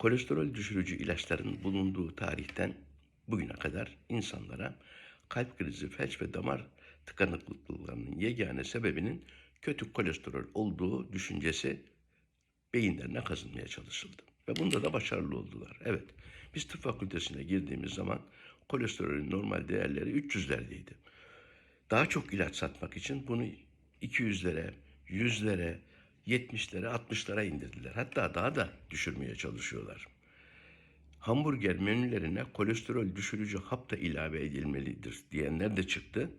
kolesterol düşürücü ilaçların bulunduğu tarihten bugüne kadar insanlara kalp krizi, felç ve damar tıkanıklıklarının yegane sebebinin kötü kolesterol olduğu düşüncesi beyinlerine kazınmaya çalışıldı. Ve bunda da başarılı oldular. Evet, biz tıp fakültesine girdiğimiz zaman kolesterolün normal değerleri 300'lerdeydi. Daha çok ilaç satmak için bunu 200'lere, 100'lere, 70'lere, 60'lara indirdiler. Hatta daha da düşürmeye çalışıyorlar. Hamburger menülerine kolesterol düşürücü hap da ilave edilmelidir diyenler de çıktı.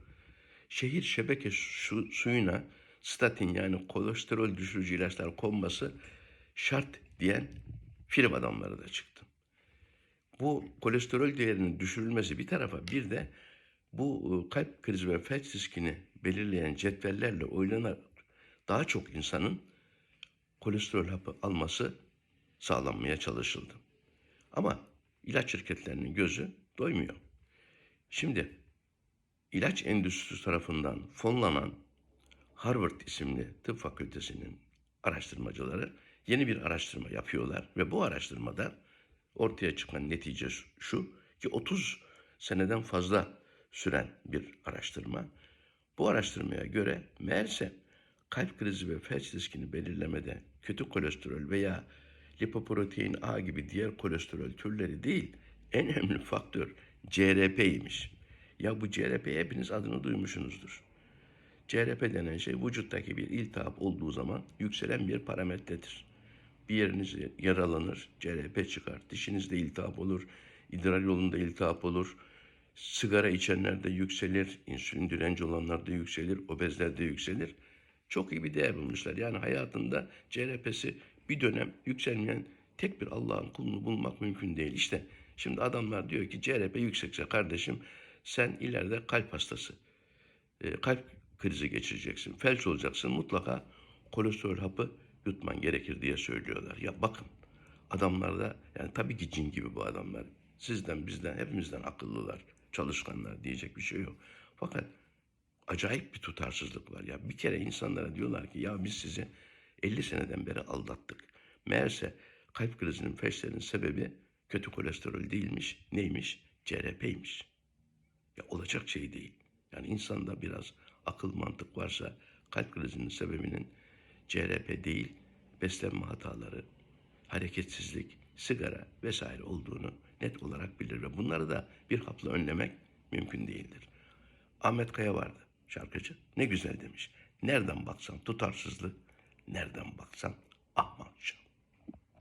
Şehir şebeke su, suyuna statin yani kolesterol düşürücü ilaçlar konması şart diyen film adamları da çıktı. Bu kolesterol değerinin düşürülmesi bir tarafa bir de bu e, kalp krizi ve felç riskini belirleyen cetvellerle oynanarak daha çok insanın kolesterol hapı alması sağlanmaya çalışıldı. Ama ilaç şirketlerinin gözü doymuyor. Şimdi ilaç endüstrisi tarafından fonlanan Harvard isimli tıp fakültesinin araştırmacıları yeni bir araştırma yapıyorlar ve bu araştırmada ortaya çıkan netice şu ki 30 seneden fazla süren bir araştırma. Bu araştırmaya göre meğerse kalp krizi ve felç riskini belirlemede kötü kolesterol veya lipoprotein A gibi diğer kolesterol türleri değil, en önemli faktör CRP'ymiş. Ya bu CRP hepiniz adını duymuşsunuzdur. CRP denen şey vücuttaki bir iltihap olduğu zaman yükselen bir parametredir. Bir yeriniz yaralanır, CRP çıkar. Dişinizde iltihap olur, idrar yolunda iltihap olur. Sigara içenlerde yükselir, insülin direnci olanlarda yükselir, obezlerde yükselir. Çok iyi bir değer bulmuşlar. Yani hayatında CRP'si bir dönem yükselmeyen tek bir Allah'ın kulunu bulmak mümkün değil. İşte şimdi adamlar diyor ki CRP yüksekse kardeşim sen ileride kalp hastası, e, kalp krizi geçireceksin, felç olacaksın mutlaka kolesterol hapı yutman gerekir diye söylüyorlar. Ya bakın adamlar da yani tabii ki cin gibi bu adamlar. Sizden bizden hepimizden akıllılar, çalışkanlar diyecek bir şey yok. Fakat acayip bir tutarsızlık var. Ya bir kere insanlara diyorlar ki ya biz sizi 50 seneden beri aldattık. Meğerse kalp krizinin feşlerinin sebebi kötü kolesterol değilmiş. Neymiş? CRP'ymiş. Ya olacak şey değil. Yani insanda biraz akıl mantık varsa kalp krizinin sebebinin CRP değil, beslenme hataları, hareketsizlik, sigara vesaire olduğunu net olarak bilir ve bunları da bir hapla önlemek mümkün değildir. Ahmet Kaya vardı şarkıcı. Ne güzel demiş. Nereden baksan tutarsızlık, nereden baksan ahmakça.